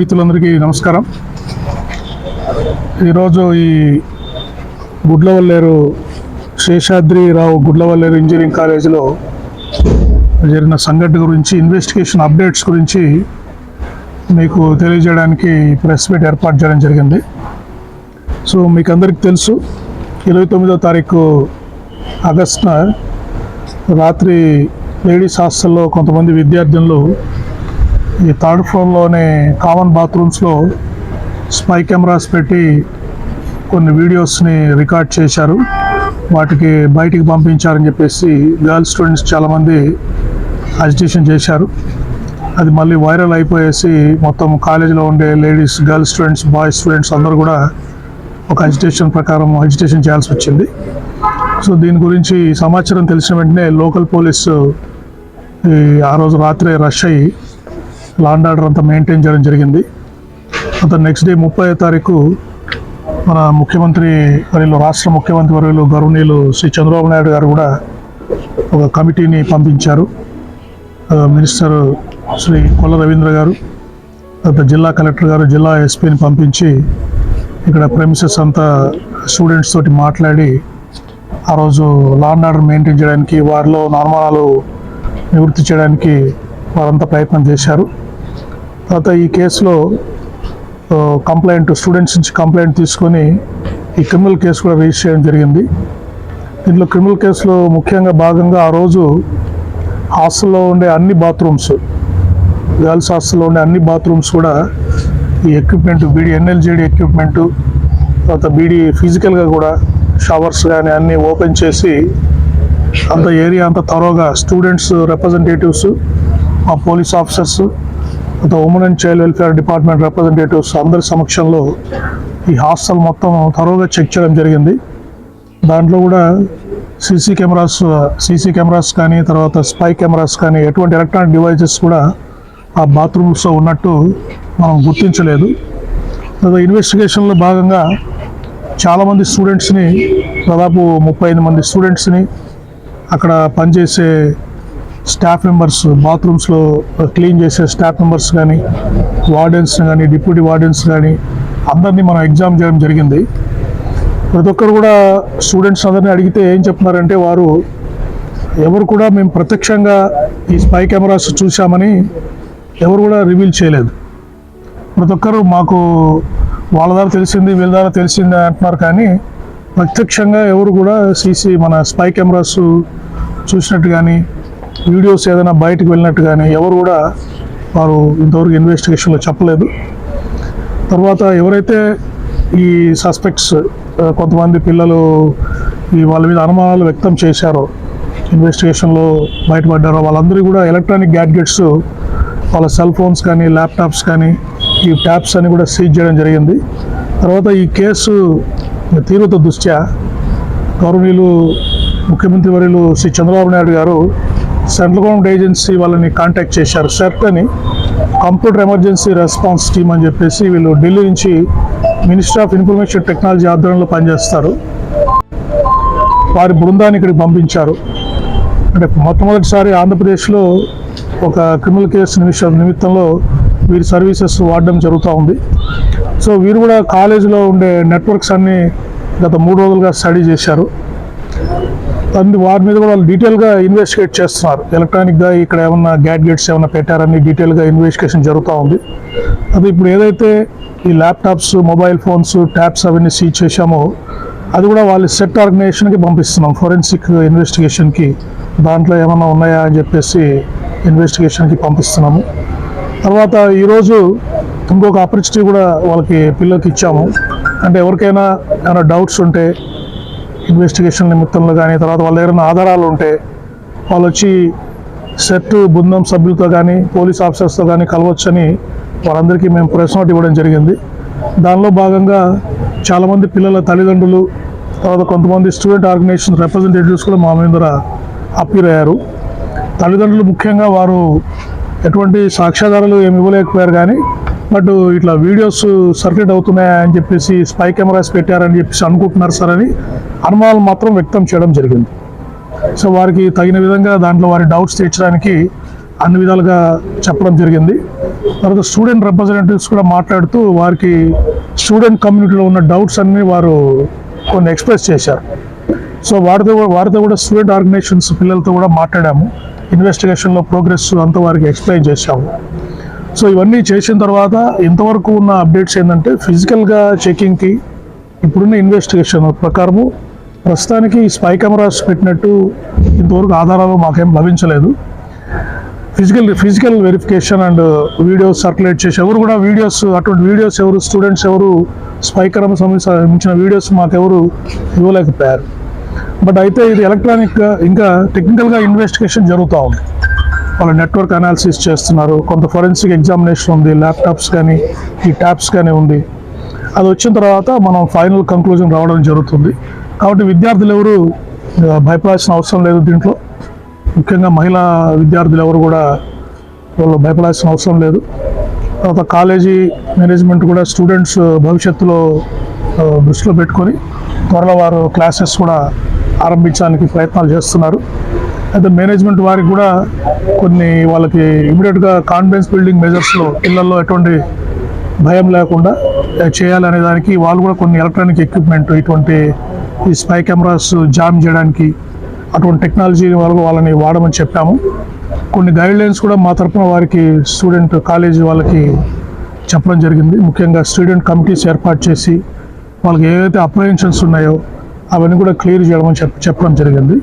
మిత్రులందరికీ నమస్కారం. ఈరోజు ఈ గుడ్లవల్లేరు శేషాద్రిరావు గుడ్లవల్లేరు ఇంజనీరింగ్ కాలేజీలో జరిగిన సంఘటన గురించి ఇన్వెస్టిగేషన్ అప్డేట్స్ గురించి మీకు తెలియజేయడానికి ప్రెస్ మీట్ ఏర్పాటు చేయడం జరిగింది. సో మీకు అందరికీ తెలుసు ఇరవై తొమ్మిదో తారీఖు ఆగస్టున రాత్రి లేడీస్ హాస్టల్లో కొంతమంది విద్యార్థులు ఈ థర్డ్ ఫ్లోర్లోనే కామన్ బాత్రూమ్స్లో స్పై కెమెరాస్ పెట్టి కొన్ని వీడియోస్ని రికార్డ్ చేశారు. వాటికి బయటికి పంపించారని చెప్పేసి గర్ల్స్ స్టూడెంట్స్ చాలామంది అజిటేషన్ చేశారు. అది మళ్ళీ వైరల్ అయిపోయేసి మొత్తం కాలేజీలో ఉండే ladies girls students boys students అందరూ కూడా ఒక అజిటేషన్ ప్రకారం అజిటేషన్ చేయాల్సి వచ్చింది. సో దీని గురించి సమాచారం తెలిసిన వెంటనే లోకల్ పోలీసు ఈ ఆ రోజు రాత్రే రష్ అయ్యి లాండ్ ఆర్డర్ అంతా మెయింటైన్ చేయడం జరిగింది. అంత నెక్స్ట్ డే ముప్పై తారీఖు మన ముఖ్యమంత్రి వర్యులు రాష్ట్ర ముఖ్యమంత్రి వర్యులు గౌరవనీయులు శ్రీ చంద్రబాబు నాయుడు గారు కూడా ఒక కమిటీని పంపించారు. మినిస్టర్ శ్రీ కొల్ల రవీంద్ర గారు తర్వాత జిల్లా కలెక్టర్ గారు జిల్లా ఎస్పీని పంపించి ఇక్కడ ప్రెమిసెస్ అంతా స్టూడెంట్స్ తోటి మాట్లాడి ఆ రోజు లాండ్ ఆర్డర్ మెయింటైన్ చేయడానికి వారిలో నార్మాలు నివృత్తి చేయడానికి వారంతా ప్రయత్నం చేశారు. తర్వాత ఈ కేసులో కంప్లైంట్ స్టూడెంట్స్ నుంచి కంప్లైంట్ తీసుకొని ఈ క్రిమినల్ కేసు కూడా రిజిస్టర్ చేయడం జరిగింది. దీంట్లో క్రిమినల్ కేసులో ముఖ్యంగా భాగంగా ఆ రోజు హాస్టల్లో ఉండే అన్ని బాత్రూమ్స్ గర్ల్స్ హాస్టల్లో ఉండే అన్ని బాత్రూమ్స్ కూడా ఈ ఎక్విప్మెంట్ బీడీ ఎన్ఎల్జీడీ ఎక్విప్మెంట్ తర్వాత బీడీ ఫిజికల్గా కూడా షవర్స్ కానీ అన్నీ ఓపెన్ చేసి అంత ఏరియా అంతా తరోగా స్టూడెంట్స్ రిప్రజెంటేటివ్స్ మా police officers women and child welfare department representatives అందరి సమక్షంలో ఈ హాస్టల్ మొత్తం తరువుగా చెక్ చేయడం జరిగింది. దాంట్లో కూడా సీసీ కెమెరాస్ సీసీ కెమెరాస్ కానీ తర్వాత స్పై కెమెరాస్ కానీ ఎటువంటి ఎలక్ట్రానిక్ డివైజెస్ కూడా ఆ బాత్రూమ్స్లో ఉన్నట్టు మనం గుర్తించలేదు. తర్వాత ఇన్వెస్టిగేషన్లో భాగంగా చాలామంది స్టూడెంట్స్ని దాదాపు ముప్పై ఐదు మంది స్టూడెంట్స్ని అక్కడ పనిచేసే స్టాఫ్ మెంబర్స్ బాత్రూమ్స్లో క్లీన్ చేసే స్టాఫ్ మెంబర్స్ కానీ వార్డెన్స్ కానీ డిప్యూటీ వార్డెన్స్ కానీ అందరినీ మనం ఎగ్జామ్ చేయడం జరిగింది. ప్రతి ఒక్కరు కూడా స్టూడెంట్స్ అందరినీ అడిగితే ఏం చెప్తున్నారంటే వారు ఎవరు కూడా మేము ప్రత్యక్షంగా ఈ స్పై కెమెరాస్ చూసామని ఎవరు కూడా రివీల్ చేయలేదు. ప్రతి ఒక్కరు మాకు వాళ్ళ ద్వారా తెలిసింది వీళ్ళ ద్వారా తెలిసింది అంటున్నారు కానీ ప్రత్యక్షంగా ఎవరు కూడా సీసీ మన స్పై కెమెరాస్ చూసినట్టు కానీ వీడియోస్ ఏదైనా బయటకు వెళ్ళినట్టు కానీ ఎవరు కూడా వారు ఇంతవరకు ఇన్వెస్టిగేషన్లో చెప్పలేదు. తర్వాత ఎవరైతే ఈ సస్పెక్ట్స్ కొంతమంది పిల్లలు ఈ వాళ్ళ మీద అనుమానాలు వ్యక్తం చేశారో ఇన్వెస్టిగేషన్లో బయటపడ్డారో వాళ్ళందరూ కూడా ఎలక్ట్రానిక్ గ్యాడ్గెట్స్ వాళ్ళ సెల్ ఫోన్స్ కానీ ల్యాప్టాప్స్ కానీ ఈ ట్యాబ్స్ అని కూడా సీజ్ చేయడం జరిగింది. తర్వాత ఈ కేసు తీవ్రత దృష్ట్యా గౌరవనీయులు ముఖ్యమంత్రి వర్యులు Shri Chandrababu Naidu garu central government agency వాళ్ళని కాంటాక్ట్ చేశారు. సెర్ట్ అని కంప్యూటర్ ఎమర్జెన్సీ రెస్పాన్స్ టీమ్ అని చెప్పేసి వీళ్ళు ఢిల్లీ నుంచి మినిస్టర్ ఆఫ్ ఇన్ఫర్మేషన్ టెక్నాలజీ ఆధ్వర్యంలో పనిచేస్తారు. వారి బృందాన్ని ఇక్కడికి పంపించారు. అంటే మొట్టమొదటిసారి ఆంధ్రప్రదేశ్లో ఒక క్రిమినల్ కేసు నిమిషం నిమిత్తంలో వీరి సర్వీసెస్ వాడడం జరుగుతూ ఉంది. సో వీరు కూడా కాలేజీలో ఉండే నెట్వర్క్స్ అన్నీ గత మూడు రోజులుగా స్టడీ చేశారు. అందు వారి మీద కూడా వాళ్ళు డీటెయిల్గా ఇన్వెస్టిగేట్ చేస్తున్నారు. ఎలక్ట్రానిక్గా ఇక్కడ ఏమన్నా గ్యాడ్గెట్స్ ఏమైనా పెట్టారని డీటెయిల్గా ఇన్వెస్టిగేషన్ జరుగుతూ ఉంది. అది ఇప్పుడు ఏదైతే ఈ ల్యాప్టాప్స్ మొబైల్ ఫోన్స్ ట్యాబ్స్ అవన్నీ సీజ్ చేశామో అది కూడా వాళ్ళ సెట్ ఆర్గనైజేషన్కి పంపిస్తున్నాం. ఫోరెన్సిక్ ఇన్వెస్టిగేషన్కి దాంట్లో ఏమైనా ఉన్నాయా అని చెప్పేసి ఇన్వెస్టిగేషన్కి పంపిస్తున్నాము. తర్వాత ఈరోజు ఇంకొక ఆపర్చునిటీ కూడా వాళ్ళకి పిల్లలకి ఇచ్చాము. అంటే ఎవరికైనా ఏమైనా డౌట్స్ ఉంటే ఇన్వెస్టిగేషన్ నిమిత్తంలో కానీ తర్వాత వాళ్ళ దగ్గర ఆధారాలు ఉంటే వాళ్ళు వచ్చి సెట్ బృందం సభ్యులతో కానీ పోలీస్ ఆఫీసర్స్తో కానీ కలవచ్చని వారందరికీ మేము ప్రెస్ నోట్ ఇవ్వడం జరిగింది. దానిలో భాగంగా చాలామంది పిల్లల తల్లిదండ్రులు తర్వాత కొంతమంది స్టూడెంట్ ఆర్గనైజేషన్ రిప్రజెంటేటివ్స్ కూడా మా మీద అప్పీర్ అయ్యారు. తల్లిదండ్రులు ముఖ్యంగా వారు ఎటువంటి సాక్ష్యాధారాలు ఏమి ఇవ్వలేకపోయారు కానీ బట్ ఇట్లా వీడియోస్ సర్క్యులేట్ అవుతున్నాయని అని చెప్పేసి స్పై కెమెరాస్ పెట్టారని చెప్పేసి అనుకుంటున్నారు సార్ అని అనుమానాలు మాత్రం వ్యక్తం చేయడం జరిగింది. సో వారికి తగిన విధంగా దాంట్లో వారి డౌట్స్ తీర్చడానికి అన్ని విధాలుగా చెప్పడం జరిగింది. తర్వాత స్టూడెంట్ రిప్రజెంటేటివ్స్ కూడా మాట్లాడుతూ వారికి స్టూడెంట్ కమ్యూనిటీలో ఉన్న డౌట్స్ అన్నీ వారు కొన్ని ఎక్స్ప్రెస్ చేశారు. సో వారితో వారితో కూడా స్టూడెంట్ ఆర్గనైజేషన్స్ పిల్లలతో కూడా మాట్లాడాము. ఇన్వెస్టిగేషన్లో ప్రోగ్రెస్ అంతా వారికి ఎక్స్ప్లెయిన్ చేశాము. సో ఇవన్నీ చేసిన తర్వాత ఇంతవరకు ఉన్న అప్డేట్స్ ఏంటంటే ఫిజికల్గా చెకింగ్కి ఇప్పుడున్న ఇన్వెస్టిగేషన్ ప్రకారము ప్రస్తుతానికి స్పై కెమెరాస్ పెట్టినట్టు ఇంతవరకు ఆధారాలు మాకేం లభించలేదు. Physical physical verification and videos circulate చేసి ఎవరు కూడా వీడియోస్ అటువంటి వీడియోస్ ఎవరు స్టూడెంట్స్ ఎవరు స్పై కెమెరా సంబంధించిన వీడియోస్ మాకెవరు ఇవ్వలేకపోయారు. బట్ అయితే ఇది ఎలక్ట్రానిక్గా ఇంకా టెక్నికల్గా ఇన్వెస్టిగేషన్ జరుగుతూ ఉంది. వాళ్ళ నెట్వర్క్ అనాలిసిస్ చేస్తున్నారు. కొంత ఫోరెన్సిక్ ఎగ్జామినేషన్ ఉంది ల్యాప్టాప్స్ కానీ ఈ ట్యాబ్స్ కానీ ఉంది. అది వచ్చిన తర్వాత మనం ఫైనల్ కంక్లూజన్ రావడం జరుగుతుంది. కాబట్టి విద్యార్థులు ఎవరు భయపడాల్సిన అవసరం లేదు దీంట్లో. ముఖ్యంగా మహిళా విద్యార్థులు ఎవరు కూడా వాళ్ళు భయపడాల్సిన అవసరం లేదు. తర్వాత కాలేజీ మేనేజ్మెంట్ కూడా స్టూడెంట్స్ భవిష్యత్తులో దృష్టిలో పెట్టుకొని త్వరలో వారు క్లాసెస్ కూడా ఆరంభించడానికి ప్రయత్నాలు చేస్తున్నారు. అయితే మేనేజ్మెంట్ వారికి కూడా కొన్ని వాళ్ళకి ఇమీడియట్గా కాన్ఫిడెన్స్ బిల్డింగ్ మెజర్స్లో పిల్లల్లో ఎటువంటి భయం లేకుండా చేయాలనే దానికి వాళ్ళు కూడా కొన్ని ఎలక్ట్రానిక్ ఎక్విప్మెంట్ ఇటువంటి ఈ స్పై కెమెరాస్ జామ్ చేయడానికి అటువంటి టెక్నాలజీ వాళ్ళు వాళ్ళని వాడమని చెప్పాము. కొన్ని గైడ్ లైన్స్ కూడా మా తరపున వారికి స్టూడెంట్ కాలేజీ వాళ్ళకి చెప్పడం జరిగింది. ముఖ్యంగా స్టూడెంట్ కమిటీస్ ఏర్పాటు చేసి వాళ్ళకి ఏవైతే అప్రహెన్షన్స్ ఉన్నాయో అవన్నీ కూడా క్లియర్ చేయడం చెప్ప చెప్పడం జరిగింది.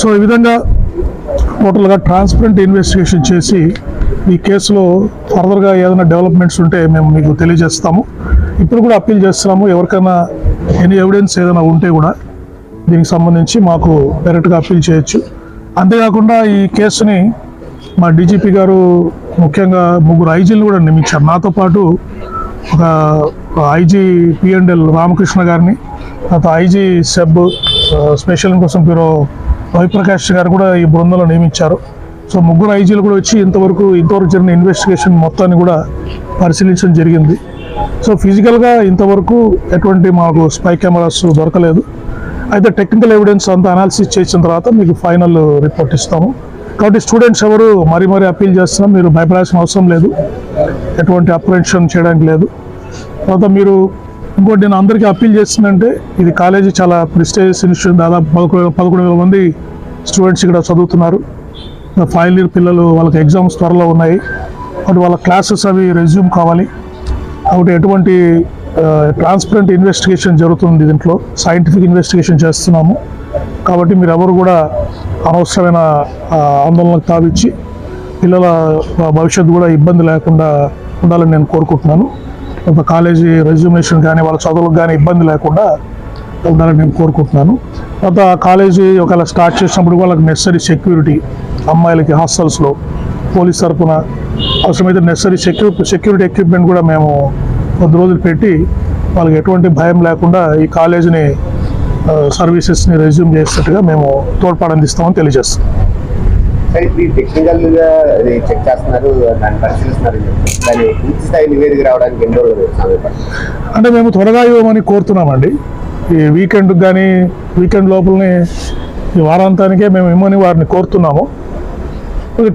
సో ఈ విధంగా టోటల్గా ట్రాన్స్పరెంట్ ఇన్వెస్టిగేషన్ చేసి ఈ కేసులో ఫర్దర్గా ఏదైనా డెవలప్మెంట్స్ ఉంటే మేము మీకు తెలియజేస్తాము. ఇప్పుడు కూడా అప్పీల్ చేస్తున్నాము. ఎవరికైనా ఎనీ ఎవిడెన్స్ ఏదైనా ఉంటే కూడా దీనికి సంబంధించి మాకు డైరెక్ట్గా అప్పీల్ చేయొచ్చు. అంతేకాకుండా ఈ కేసుని మా డీజీపీ గారు ముఖ్యంగా ముగ్గురు ఐజీలు కూడా నియమించారు. నాతో పాటు ఒక ఐజీ పిఎండ్ఎల్ రామకృష్ణ గారిని తర్వాత ఐజీ సెబ్ స్పెషల్ కోసం బ్యూరో రవిప్రకాష్ గారు కూడా ఈ బృందంలో నియమించారు. సో ముగ్గురు ఐజీలు కూడా వచ్చి ఇంతవరకు ఇంతవరకు జరిగిన ఇన్వెస్టిగేషన్ మొత్తాన్ని కూడా పరిశీలించడం జరిగింది. సో ఫిజికల్గా ఇంతవరకు ఎటువంటి మాకు స్పై కెమెరాస్ దొరకలేదు. అయితే టెక్నికల్ ఎవిడెన్స్ అంతా అనాలిసిస్ చేసిన తర్వాత మీకు ఫైనల్ రిపోర్ట్ ఇస్తాము. కాబట్టి స్టూడెంట్స్ ఎవరు మరీ మరీ అప్పీల్ చేస్తున్నా మీరు భయపడాల్సిన అవసరం లేదు. ఎటువంటి అప్రెన్షన్ చేయడానికి లేదు. తర్వాత మీరు ఇంకోటి నేను అందరికీ అప్పీల్ చేస్తుందంటే ఇది కాలేజీ చాలా ప్రిస్టేజియస్ ఇన్స్టిట్యూట్. దాదాపు పదకొండు పదకొండు వేల మంది స్టూడెంట్స్ ఇక్కడ చదువుతున్నారు. ఫైనల్ ఇయర్ పిల్లలు వాళ్ళకి ఎగ్జామ్స్ త్వరలో ఉన్నాయి. కాబట్టి వాళ్ళ క్లాసెస్ అవి రెజ్యూమ్ కావాలి. కాబట్టి ఎటువంటి ట్రాన్స్పరెంట్ ఇన్వెస్టిగేషన్ జరుగుతుంది దీంట్లో. సైంటిఫిక్ ఇన్వెస్టిగేషన్ చేస్తున్నాము. కాబట్టి మీరు ఎవరు కూడా అనవసరమైన ఆందోళనకు తావిచ్చి పిల్లల భవిష్యత్తు కూడా ఇబ్బంది లేకుండా ఉండాలని నేను కోరుకుంటున్నాను. కొంత కాలేజీ రెజ్యూమేషన్ కానీ వాళ్ళ చదువులకు కానీ ఇబ్బంది లేకుండా ఉండాలని నేను కోరుకుంటున్నాను. తర్వాత ఆ కాలేజీ ఒకవేళ స్టార్ట్ చేసినప్పుడు వాళ్ళకి నెసరీ సెక్యూరిటీ అమ్మాయిలకి హాస్టల్స్లో పోలీస్ తరఫున అవసరమైతే నెసరీ సెక్యూ సెక్యూరిటీ ఎక్విప్మెంట్ కూడా మేము కొద్ది రోజులు పెట్టి వాళ్ళకి ఎటువంటి భయం లేకుండా ఈ కాలేజీని సర్వీసెస్ని రెజ్యూమ్ చేసేట్టుగా మేము తోడ్పాటు అందిస్తామని తెలియజేస్తాం సరే ఇప్పుడు ఈ టెక్నికల్గా అది చెక్ చేస్తున్నారు దాన్ని పరిశీలిస్తున్నారు. దాని పూర్తి స్థాయి నివేదిక రావడానికి ఎన్ని రోజులు అంటే మేము త్వరగా ఇవ్వమని కోరుతున్నామండి. ఈ వీకెండ్ కానీ వీకెండ్ లోపలనే ఈ వారాంతానికే మేము ఇవ్వమని వారిని కోరుతున్నాము.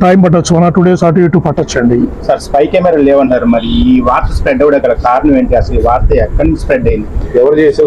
టైం పట్టొచ్చు వన్ ఆర్ టూ డేస్ అటు ఇటు పట్టొచ్చండి. సార్ స్పై కెమెరాలు లేవన్నారు మరి ఈ వార్త స్ప్రెడ్ అవ్వడం గల కారణం ఏంటి? అసలు ఈ వార్త ఎక్కడి నుంచి స్ప్రెడ్ అయింది? ఎవరు చేసే